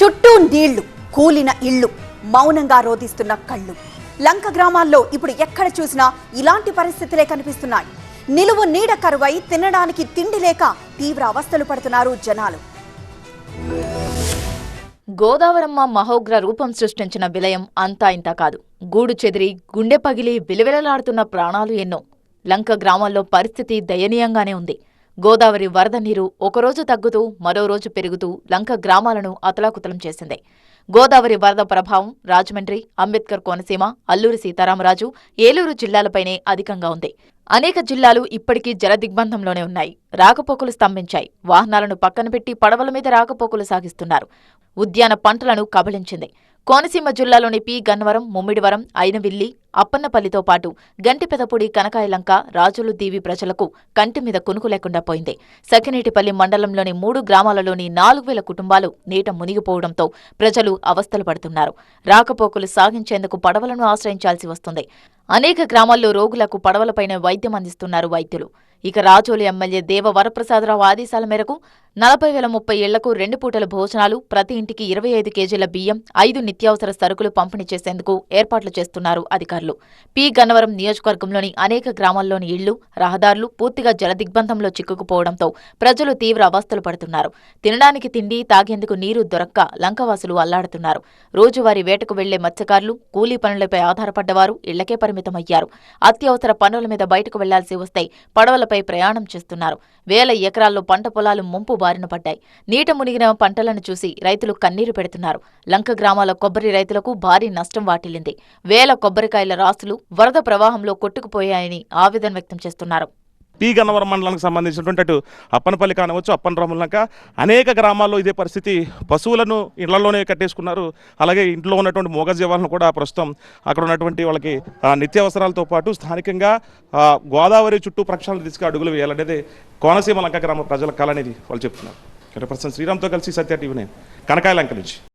చుట్టూ నీళ్ళు కూలిన ఇళ్ళు మౌనంగా రోధిస్తున్న కళ్ళు. లంక గ్రామాల్లో ఇప్పుడు ఎక్కడ చూసినా ఇలాంటి పరిస్థితులే కనిపిస్తున్నాయి. నిలువు నీడ కరువై తినడానికి తిండి లేక తీవ్ర అవస్థలు పడుతున్నారు జనాలు. గోదావరమ్మ మహోగ్ర రూపం సృష్టించిన విలయం అంతా ఇంత కాదు. గూడు చెదిరి గుండె పగిలి విలవిలలాడుతున్న ప్రాణాలు ఎన్నో. లంక గ్రామాల్లో పరిస్థితి దయనీయంగానే ఉంది. గోదావరి వరద నీరు ఒకరోజు తగ్గుతూ మరో రోజు పెరుగుతూ లంక గ్రామాలను అతలాకుతలం చేసింది. గోదావరి వరద ప్రభావం రాజమండ్రి అంబేద్కర్ కోనసీమ అల్లూరి సీతారామరాజు ఏలూరు జిల్లాలపైనే అధికంగా ఉంది. అనేక జిల్లాలు ఇప్పటికీ జలదిగ్బంధంలోనే ఉన్నాయి. రాకపోకలు స్తంభించాయి. వాహనాలను పక్కన పెట్టి పడవల మీద రాకపోకలు సాగిస్తున్నారు. ఉద్యాన పంటలను కబళించింది. కోనసీమ జిల్లాలోని పి. గన్నవరం ముమ్మిడివరం అయినవిల్లి అప్పన్నపల్లితో పాటు గంటిపెదపూడి కనకాయలంక రాజులు దీవి ప్రజలకు కంటి మీద కునుకు లేకుండా పోయింది. సఖినేటిపల్లి మండలంలోని మూడు గ్రామాలలోని నాలుగు వేల కుటుంబాలు నీట మునిగిపోవడంతో ప్రజలు అవస్థలు పడుతున్నారు. రాకపోకలు సాగించేందుకు పడవలను ఆశ్రయించాల్సి వస్తుంది. అనేక గ్రామాల్లో రోగులకు పడవలపైనే వైద్యం అందిస్తున్నారు వైద్యులు. ఇక రాజోలి ఎమ్మెల్యే దేవ వరప్రసాదరావు ఆదేశాల మేరకు నలభై వేల ముప్పై ఇళ్ళకు రెండు పూటల భోజనాలు ప్రతి ఇంటికి ఇరవై ఐదు కేజీల బియ్యం ఐదు నిత్యావసర సరుకులు పంపిణీ చేసేందుకు ఏర్పాట్లు చేస్తున్నారు అధికారులు. పి. గన్నవరం నియోజకవర్గంలోని అనేక గ్రామాల్లోని ఇళ్ళు రహదారులు పూర్తిగా జలదిగ్బంధంలో చిక్కుకుపోవడంతో ప్రజలు తీవ్ర అవస్థలు పడుతున్నారు. తినడానికి తిండి తాగేందుకు నీరు దొరక్క లంకవాసులు అల్లాడుతున్నారు. రోజువారీ వేటకు వెళ్ళే మత్స్యకారులు కూలీ పనులపై ఆధారపడ్డవారు ఇళ్ళకే పరిమితమయ్యారు. అత్యవసర పనుల మీద బయటకు వెళ్ళాల్సి వస్తే పడవలపై ప్రయాణం చేస్తున్నారు. వేల ఎకరాల్లో పంట పొలాలు ముంపు బారిన పడ్డాయి. నీట మునిగిన పంటలను చూసి రైతులు కన్నీరు పెడుతున్నారు. లంక గ్రామాల కొబ్బరి రైతులకు భారీ నష్టం వాటిల్లింది. వేల కొబ్బరికాయలు రాసులు వరద ప్రవాహంలో కొట్టుకుపోయాయని ఆవేదన వ్యక్తం చేస్తున్నారు. పి. గన్నవరం మండలానికి సంబంధించినటువంటి అటు అప్పనపల్లి కానవచ్చు అప్పనరాములక అనేక గ్రామాల్లో ఇదే పరిస్థితి. పశువులను ఇళ్ళలోనే కట్టేసుకున్నారు. అలాగే ఇంట్లో ఉన్నటువంటి మూగజీవాలను కూడా ప్రస్తుతం అక్కడ ఉన్నటువంటి వాళ్ళకి నిత్యావసరాలతో పాటు స్థానికంగా గోదావరి చుట్టూ ప్రక్షాళన తీసుకు అడుగులు వేయాలనేది కోనసీమ లంక గ్రామ ప్రజల కళ అనేది వాళ్ళు చెప్తున్నారు. శ్రీరామ్తో కలిసి సత్య టీవీ నేను కనకాయలంక నుంచి.